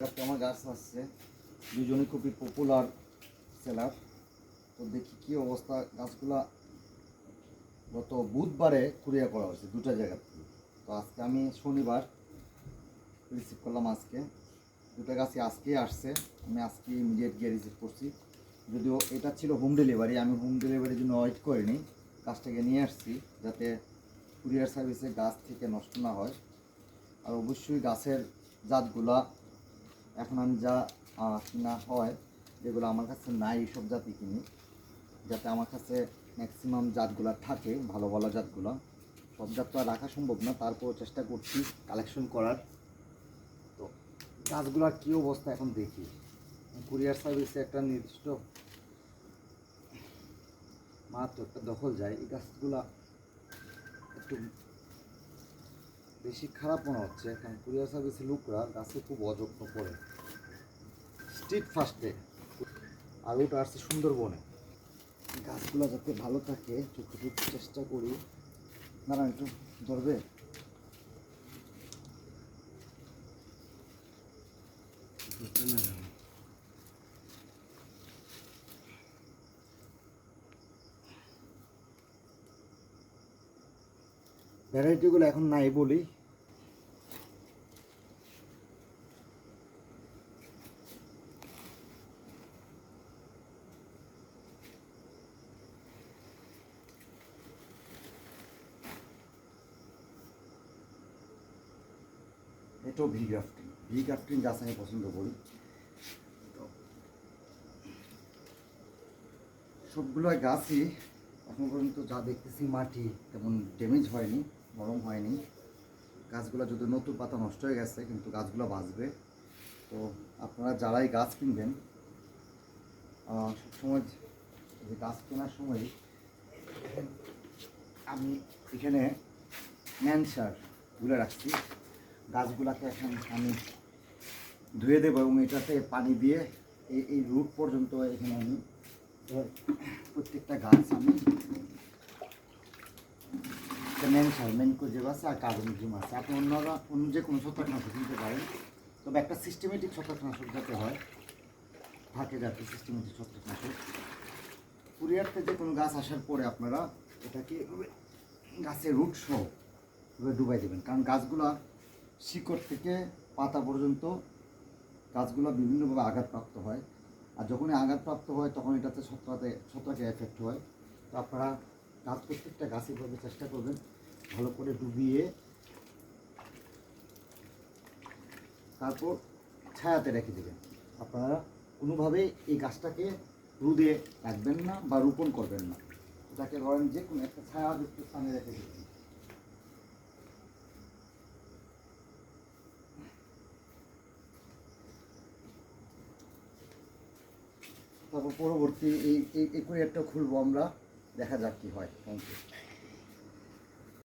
আমার গাছ আসছে। দুজনে খুবই পপুলার সেলার তো দেখি কি অবস্থা। গাছগুলা গত বুধবারে কুরিয়ার করা হয়েছে দুটো জায়গা থেকে। তো আজকে আমি শনিবার রিসিভ করলাম আজকে। দুটো গাছই আজকেই আসছে। আমি আজকে ইমিডিয়েট গিয়ে রিসিভ করছি। যদিও এটা ছিল হোম ডেলিভারি আমি হোম ডেলিভারির জন্য ওয়েট করিনি। গাছটাকে নিয়ে আসছি যাতে কুরিয়ার সার্ভিসে গাছ থেকে নষ্ট না হয়। আর অবশ্যই গাছের জাতগুলা এখন আমি যা কিনা হয়, যেগুলো আমার কাছে নাই এইসব জাতি কিনি, যাতে আমার কাছে ম্যাক্সিমাম জাতগুলো থাকে, ভালো ভালো জাতগুলো। সব জাত তো আর রাখা সম্ভব না তারপর চেষ্টা করছি কালেকশন করার। তো গাছগুলোর কী অবস্থা এখন দেখি। কুরিয়ার সার্ভিসে একটা নির্দিষ্ট মাত্র একটা দখল যায়, এই গাছগুলা একটু বেশি খারাপ মনে হচ্ছে, কারণ কুরিয়ার সার্ভিসের লোকরা গাছে খুব অযত্ন করে। স্ট্রিট ফার্স্টে আর ওটা আসছে সুন্দরবনে। গাছগুলো যাতে ভালো থাকে যতটুকু চেষ্টা করি। না একটু, ধরবে? ভ্যারাইটিগুলো এখন নাই বলি। এটাও ভি গ্রাফটিং। ভি গ্রাফটিং গাছ আমি পছন্দ করি। তো সবগুলো গাছই এখন পর্যন্ত যা দেখতেছি মাটি, তেমন ড্যামেজ হয়নি, নরম হয়নি। গাছগুলো যদি নতুন পাতা নষ্ট হয়ে গেছে, কিন্তু গাছগুলো বাঁচবে। তো আপনারা যারাই গাছ কিনবেন সবসময় যে গাছ কেনার সময় আমি এখানে ম্যানসার গুলে রাখছি। গাছগুলাকে এখন আমি ধুয়ে দেবো এবং এটাতে পানি দিয়ে এই এই রুট পর্যন্ত এখানে আমি প্রত্যেকটা গাছ আমি মেন সার মেন আছে আর কার্বন জিম আছে। আপনি অন্যরা, অন্য যে কোনো ছত্রাকনাশক নিতে পারেন। তবে একটা সিস্টেমেটিক ছত্রাকনাশক যাতে হয়, থাকে যাতে সিস্টেমেটিক ছত্রাকনাশক। কুরিয়ারতে যে কোনো গাছ আসার পরে আপনারা এটাকে গাছের রুট সহ ডুবাই দেবেন। কারণ গাছগুলা শিকড় থেকে পাতা পর্যন্ত গাছগুলো বিভিন্নভাবে আঘাতপ্রাপ্ত হয়। আর যখনই আঘাতপ্রাপ্ত হয়, তখন এটাতে ছত্রাকে ছত্রাকে এফেক্ট হয়। তো আপনারা গাছ, প্রত্যেকটা গাছে এভাবে চেষ্টা করবেন। ভালো করে ডুবিয়ে তারপর ছায়াতে রেখে দেবেন। আপনারা কোনোভাবেই এই গাছটাকে রুদে রাখবেন না বা রোপণ করবেন না। যাকে ধরেন যে কোনো একটা ছায়াযুক্ত স্থানে রেখে দেবেন তারপর পরবর্তী এই এই একটা খুলবো আমরা দেখা যাক কি হয়। Thank you